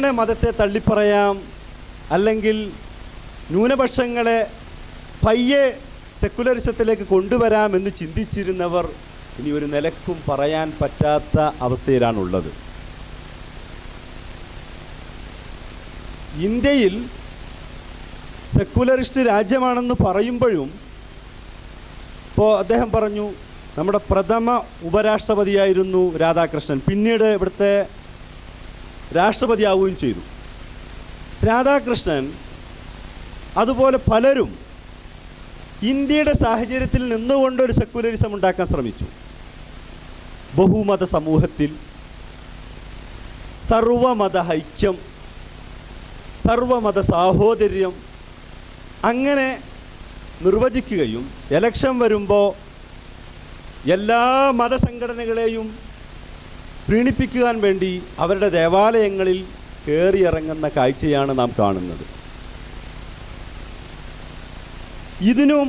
ക്രമേണ മതത്തെ തള്ളിപ്പറയാം. അല്ലെങ്കിൽ ന്യൂനപക്ഷങ്ങളെ പയ്യെ സെക്കുലറിസത്തിലേക്ക് കൊണ്ടുവരാം എന്ന് ചിന്തിച്ചിരുന്നവർ ഇനി ഒരു നിലക്കും പറയാൻ പറ്റാത്ത അവസ്ഥയിലാണുള്ളത്. ഇന്ത്യയിൽ സെക്കുലറിസ്റ്റ് രാജ്യമാണെന്ന് പറയുമ്പോഴും ഇപ്പോൾ അദ്ദേഹം പറഞ്ഞു നമ്മുടെ പ്രഥമ ഉപരാഷ്ട്രപതിയായിരുന്നു രാധാകൃഷ്ണൻ. പിന്നീട് ഇവിടുത്തെ രാഷ്ട്രപതിയാവുകയും ചെയ്തു. രാധാകൃഷ്ണൻ അതുപോലെ പലരും ഇന്ത്യയുടെ സാഹചര്യത്തിൽ നിന്നുകൊണ്ട് ഒരു സെക്കുലറിസം ഉണ്ടാക്കാൻ ശ്രമിച്ചു. ബഹുമത സമൂഹത്തിൽ സർവമത ഐക്യം സർവമത സാഹോദര്യം അങ്ങനെ നിർവചിക്കുകയും എലക്ഷൻ വരുമ്പോൾ എല്ലാ മതസംഘടനകളെയും പ്രീണിപ്പിക്കുവാൻ വേണ്ടി അവരുടെ ദേവാലയങ്ങളിൽ കയറിയിറങ്ങുന്ന കാഴ്ചയാണ് നാം കാണുന്നത്. ഇതിനും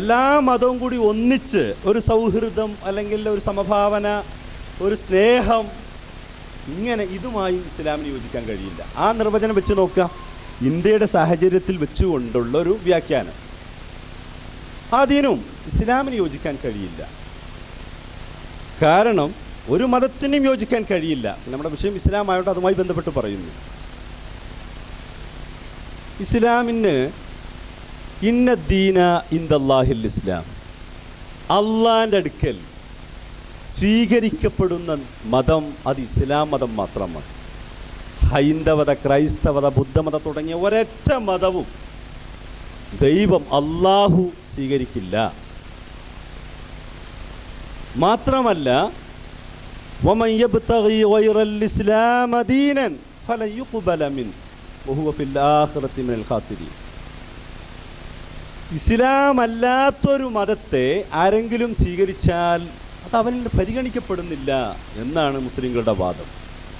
എല്ലാ മതവും കൂടി ഒന്നിച്ച് ഒരു സൗഹൃദം അല്ലെങ്കിൽ ഒരു സമഭാവന ഒരു സ്നേഹം ഇങ്ങനെ ഇതുമായി ഇസ്ലാമിന് യോജിക്കാൻ കഴിയില്ല. ആ നിർവചനം വെച്ച് നോക്കുക. ഇന്ത്യയുടെ സാഹചര്യത്തിൽ വെച്ചുകൊണ്ടുള്ള ഒരു വ്യാഖ്യാനം. അതിനും ഇസ്ലാമിന് യോജിക്കാൻ കഴിയില്ല. കാരണം ഒരു മതത്തിനും യോജിക്കാൻ കഴിയില്ല. നമ്മുടെ വിഷയം ഇസ്ലാം ആയതുകൊണ്ട് അതുമായി ബന്ധപ്പെട്ട് പറയുന്നു. ഇസ്ലാമിന് ഇന്ന ദീന ഇന്ദല്ലാഹിൽ ഇസ്ലാം. അള്ളാന്റെ അടുക്കൽ സ്വീകരിക്കപ്പെടുന്ന മതം അത് ഇസ്ലാം മതം മാത്രമാണ്. ഹൈന്ദവത ക്രൈസ്തവത ബുദ്ധമത തുടങ്ങിയ ഒരൊറ്റ മതവും ദൈവം അള്ളാഹു സ്വീകരിക്കില്ല. മാത്രമല്ല ومن يبتغي غير الإسلام دينا فلن يقبل منه وهو في الآخرة من الخاسرين ഇസ്ലാം അല്ലാത്തൊരു മതത്തെ ആരെങ്കിലും സ്വീകരിച്ചാൽ അത് അവനിൽ പരിഗണിക്കപ്പെടുന്നില്ല എന്നാണ് മുസ്ലിങ്ങളുടെ വാദം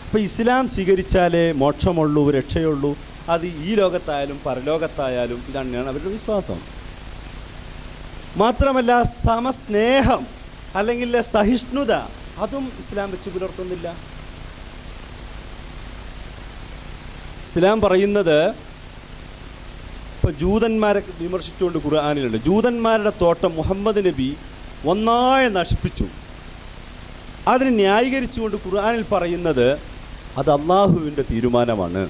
അപ്പോൾ ഇസ്ലാം സ്വീകരിച്ചാലേ മോക്ഷമുള്ളൂ രക്ഷയുള്ളൂ അത് ഈ ലോകത്തായാലും പരലോകത്തായാലും ഇതാണ് അവരുടെ വിശ്വാസം മാത്രമല്ല സമസ്നേഹം അല്ലെങ്കിൽ സഹിഷ്ണുത അതും ഇസ്ലാം വെച്ച് പുലർത്തുന്നില്ല. ഇസ്ലാം പറയുന്നത് ഇപ്പോൾ ജൂതന്മാരെ വിമർശിച്ചുകൊണ്ട് ഖുർആാനിലുണ്ട്. ജൂതന്മാരുടെ തോട്ടം മുഹമ്മദ് നബി ഒന്നായ നശിപ്പിച്ചു. അതിന് ന്യായീകരിച്ചുകൊണ്ട് ഖുർആാനിൽ പറയുന്നത് അത് അള്ളാഹുവിന്റെ തീരുമാനമാണ്.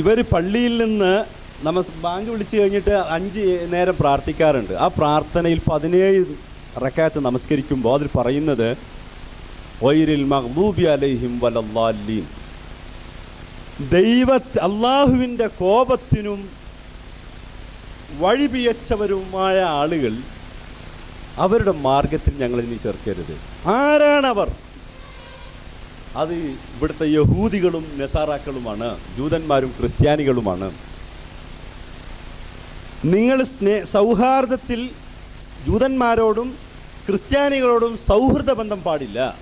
ഇവർ പള്ളിയിൽ നിന്ന് നമ്മ ബാങ്ക് വിളിച്ചു കഴിഞ്ഞിട്ട് അഞ്ച് നേരം പ്രാർത്ഥിക്കാറുണ്ട്. ആ പ്രാർത്ഥനയിൽ പതിനേഴ് റക്കാത്ത് നമസ്കരിക്കുമ്പോൾ അതിൽ പറയുന്നത് മഹ്ബൂബി അലൈഹിം വലല്ലാലീൻ. ദൈവ അള്ളാഹുവിന്റെ കോപത്തിനും വഴിപിയച്ചവരുമായ ആളുകൾ അവരുടെ മാർഗത്തിൽ ഞങ്ങൾ ഇനി ചേർക്കരുത്. ആരാണവർ അത് ഇവിടുത്തെ യഹൂദികളും നെസാറാക്കളുമാണ് ജൂതന്മാരും ക്രിസ്ത്യാനികളുമാണ്. നിങ്ങൾ സ്നേ സൗഹാർദ്ദത്തിൽ ജൂതന്മാരോടും ക്രിസ്ത്യാനികളോടും സൗഹൃദ ബന്ധം പാടില്ല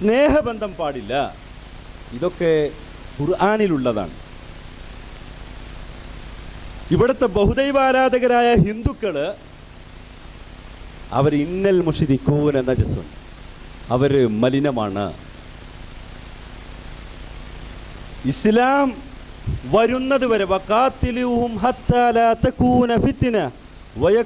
സ്നേഹബന്ധം പാടില്ല. ഇതൊക്കെ ഖുർആാനിലുള്ളതാണ്. ഇവിടുത്തെ ബഹുദൈവാരാധകരായ ഹിന്ദുക്കൾ അവർ ഇന്നൽ മുഷിരിക്കൂൻ എന്ന ജസ്വൻ. അവർ മലിനമാണ്. ഇസ്ലാം വരുന്നത് വരെ വക്കാത്തിലൂഹും ഹത്താ ലാ തകൂന ഫിത്ന വയ